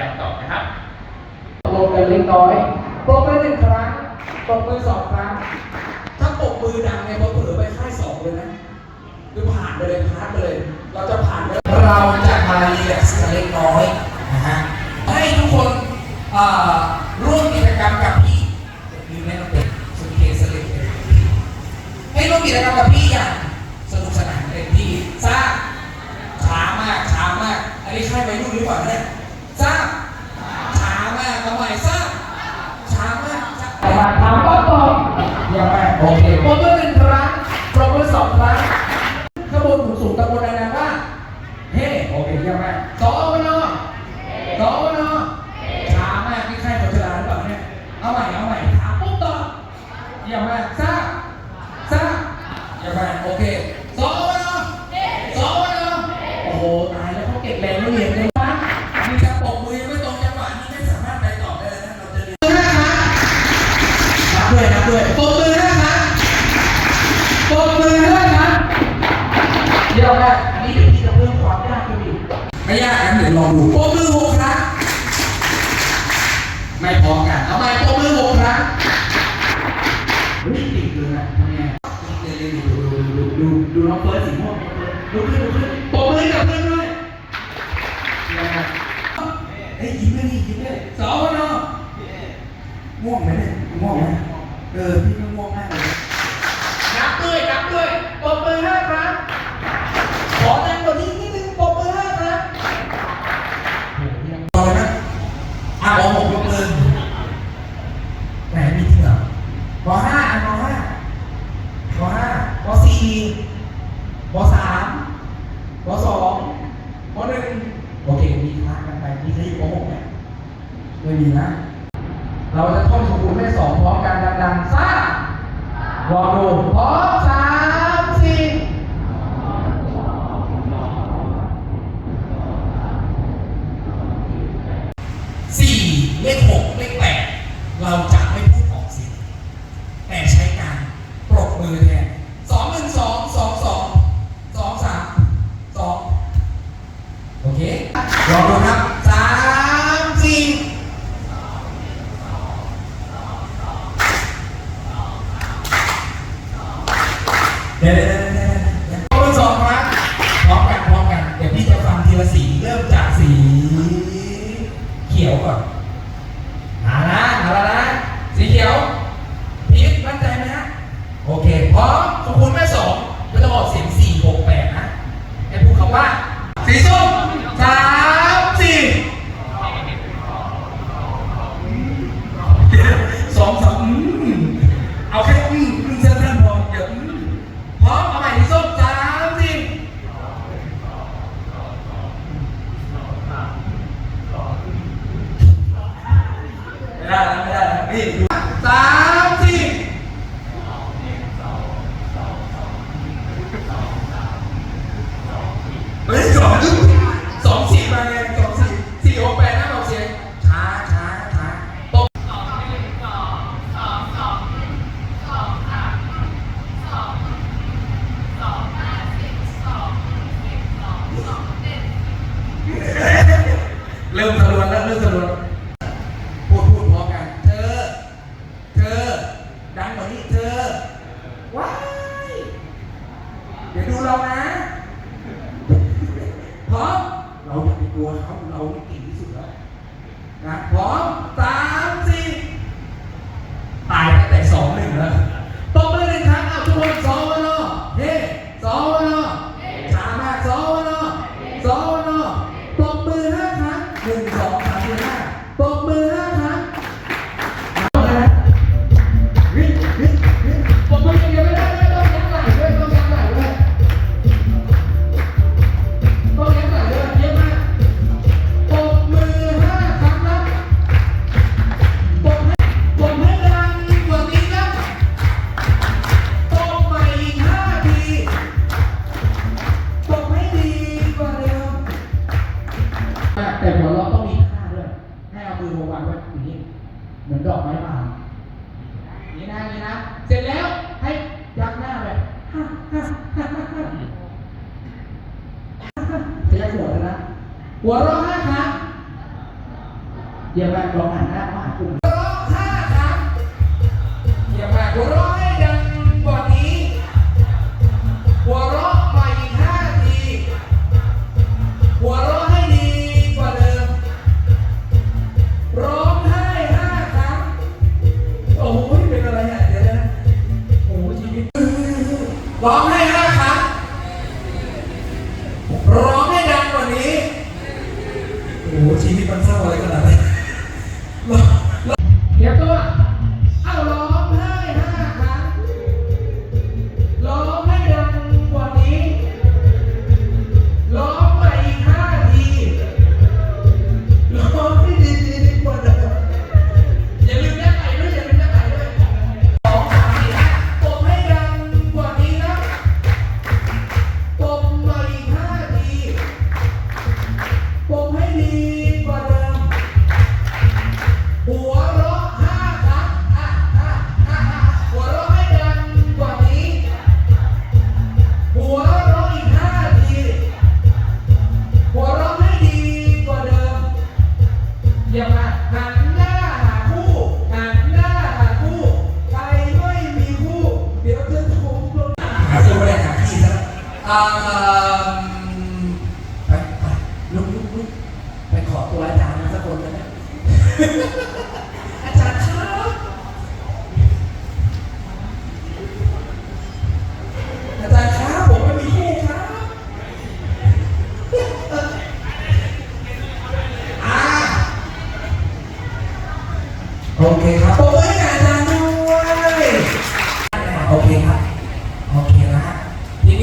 จำตอบนะครับลงกันเล็กน้อยปรบมือหนึ่งครั้งปรบมือสองครั้ง ถ้าปรบมือดังเนี่ยเราเผลอไปค่ายสองเลยนะคือผ่านไปเลยพาร์ทไปเลย เราจะผ่านไปเราจะมาเรียกเล็กน้อยนะฮะให้ทุกคนร่วมกิจกรรมกับพี่มืมแม่น้องเป็ดสุดเกสเล็กให้ร่วมกิจกรรมกับพี่อย่างสนุกสนานเต็มที่ซ่าช้ามากช้ามาก อันนี้ใช่ไหมลูกหรือเปล่าเนี่ย ทราบช้ามากทำไมทราบช้ามากช้าทำก็ตอบเยี่ยมมากโอเค ทำไมปมมือหกครั้งเฮ้ยติดเลยนะทำไงดูดูดูดูน้องเฟิร์สสีม่วงดูขึ้นดูขึ้นปมมือกับเพื่อนด้วยเฮ้ยยิ้มด้วยยิ้มเลยสองคนเนาะม่วงไหมเนี่ยม่วงไหมเออพี่ ที่จะอยู่โกหกเนี่ยไม่มีนะ เราจะท่องสมบูรณ์ไม่สองพร้อมกันดังๆซ่าลองดูพร้อมสามสี่สี่เลขหกเลขแปดเราจะ Yeah. เอุ้ถึงที่สุดแล้วนะพร้อมตา เยี่ยมมากลองหันหน้ามาหากลุ่ร้องห้าครับเยี่ยมมากหัวเราะให้ดังกว่านี้หัวเราะใหม่อีกห้าทีหัวเราะให้ดีกว่าเดิมร้องให้ห้าครั้งโอ้โหเป็นอะไรเนี่ยเดี๋ยวนะโอ้โหชีวิตร้องให้ห้าครั้งร้องให้ดังกว่านี้โอ้โหชีวิตมันเศร้า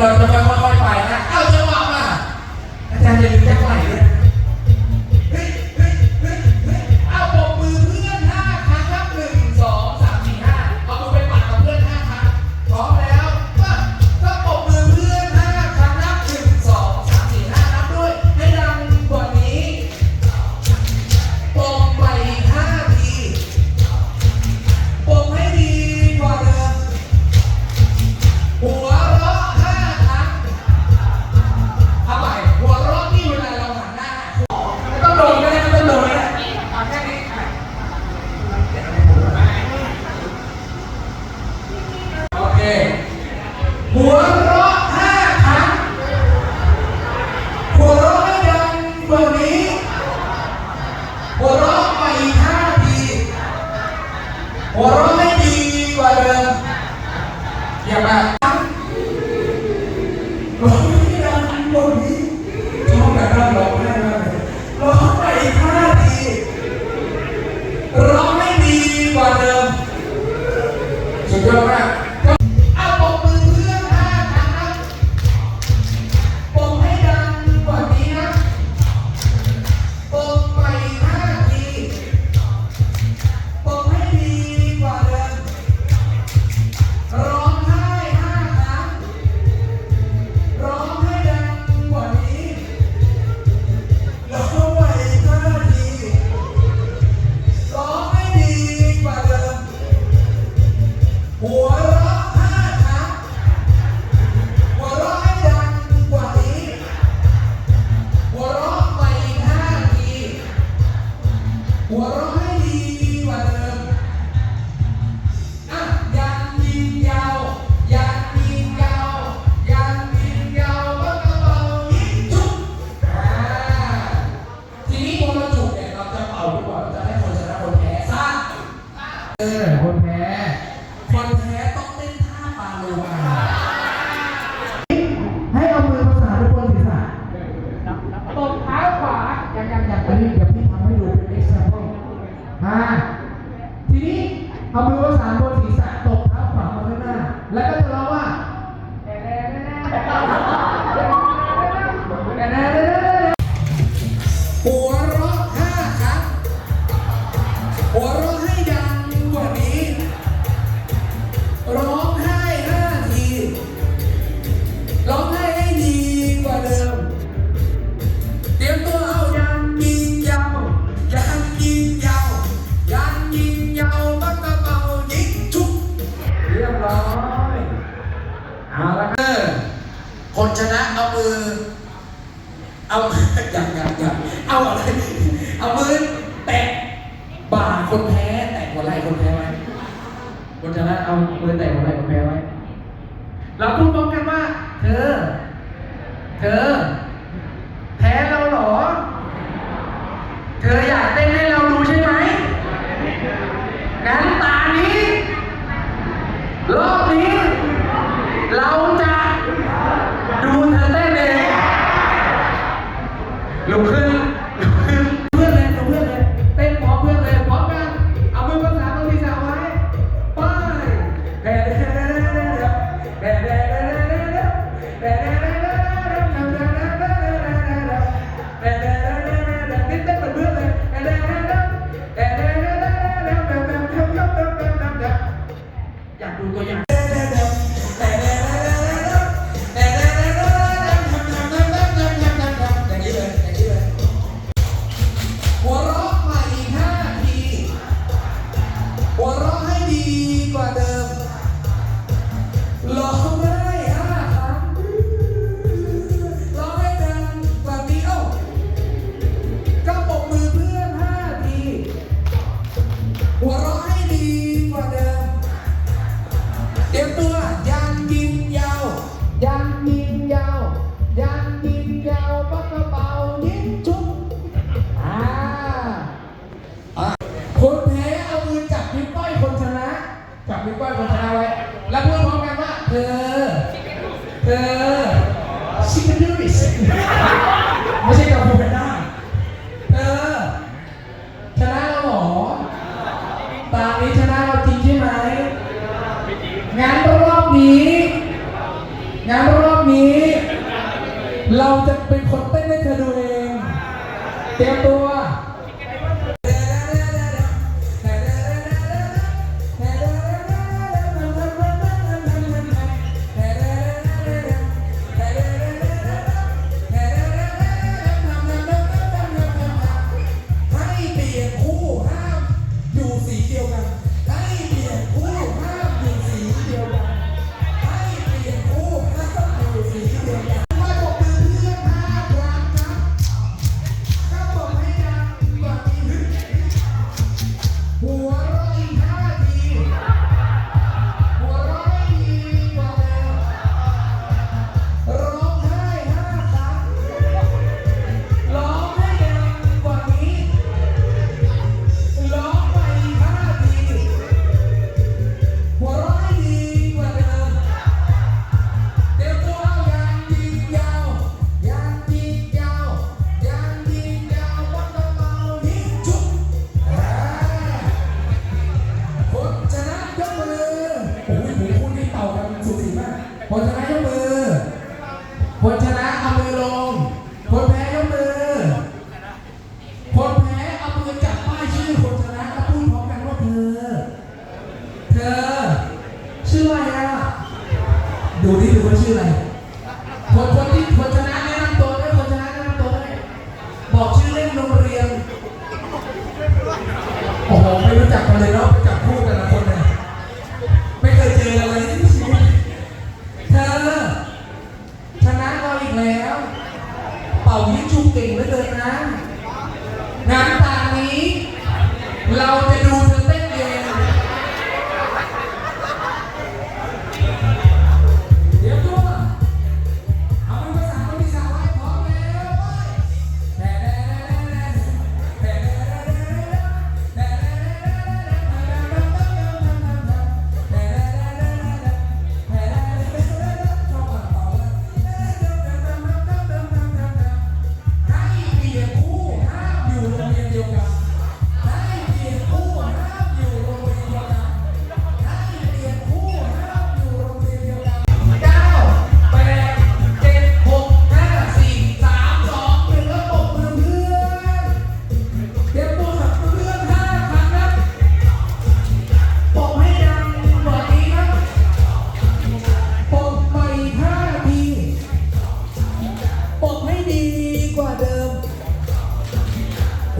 lá trabalhando. แล้วก็จะร้องว่า บ่าคนแพ้แต่งหัวไหล่คนแพ้ไว้คนชนะเอาเลยแต่งหัวไหล่คนแพ้ไว้ เราพูดพร้อมกันว่า เธอ เธอ แพ้เราหรอ เธออยากเต้นให้เราดูใช่ไหมงั้นตานี้รอบนี้ เราจะดูเธอเต้นเลงลุกขึ้น ชื่ออะไรคนคนที่คนชนะแนะนำตัวให้วยคนชนะแนะนำตัวให้บอกชื่อเล่นโรงเรียน โอ้โหไม่รู้จักกันเลยเนาะ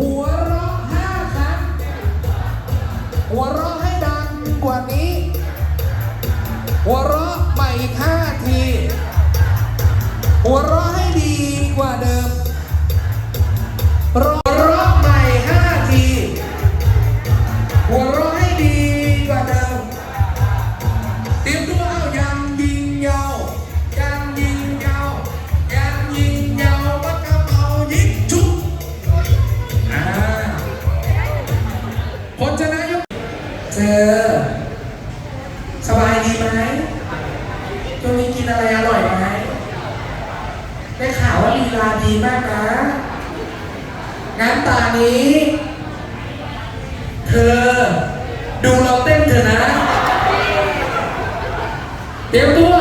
หัวเราะห้าครั้งหัวเราะให้ดังกว่านี้ หัวเราะใหม่อีกห้าที หัวเราะให้ดีกว่าเดิม ลีลาดีมากนะงั้นตานี้ เธอ ดูเราเต้นเถอะนะ เตรียมตัว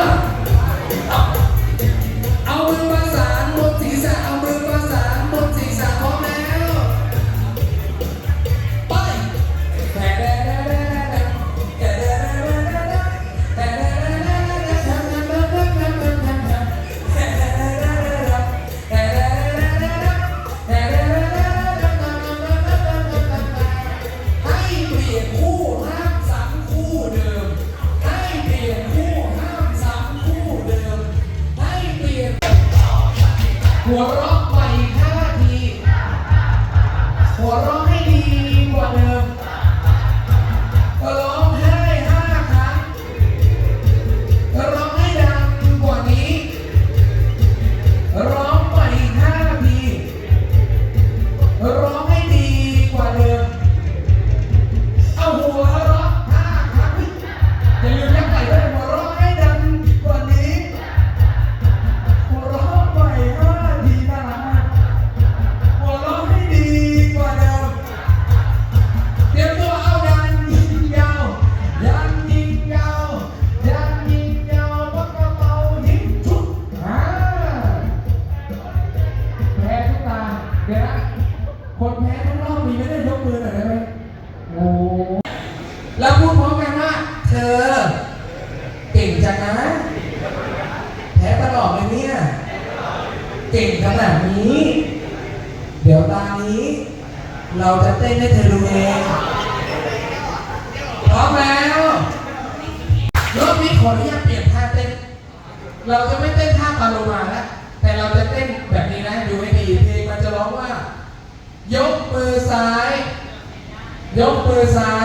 coisa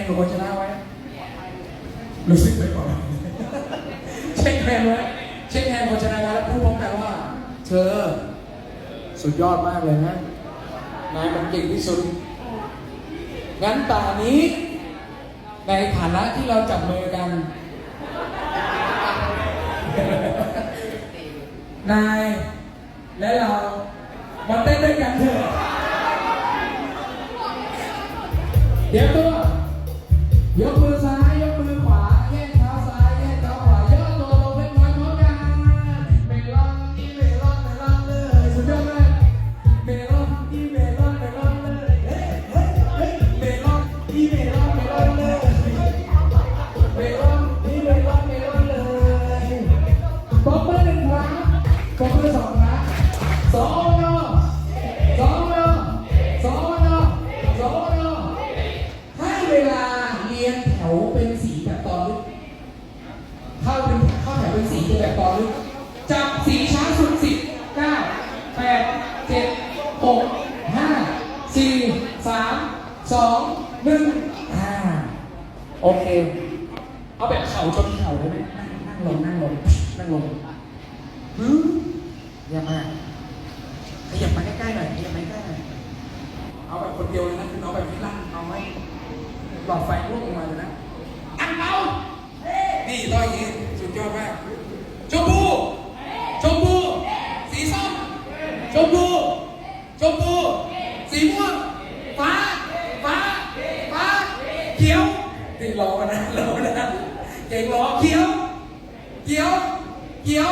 นกับคนชนะไว้รู้สึกไปก่อนเช็คแทนไว้เช็คแทนคนชนะไว้แล้วพูดพร้อมกันว่า เธอ สุดยอดมากเลยนะนายมันเก่งที่สุด งั้นตอนนี้ ในฐานะที่เราจับมือกัน นายและเรามาเต้นด้วยกันเถอะเดี๋ยวตัว Yo เยี่ยมมากขยับมาใกล้ๆหน่อยขยับมาใกล้ๆหน่อย เอาแบบคนเดียวเลยนะคือเอาแบบไม่ลั่นเอาไว้หลอดไฟร่วงลงมาเลยนะอันเอานี่ต่อยย่างนี้สุดยอดมากชมพูชมพูสีส้มชมพูชมพูสีม่วงฟ้าฟ้าฟ้าเขียวนี่รอมานะรอมานะเก่งรอเขียว เขียว เขียว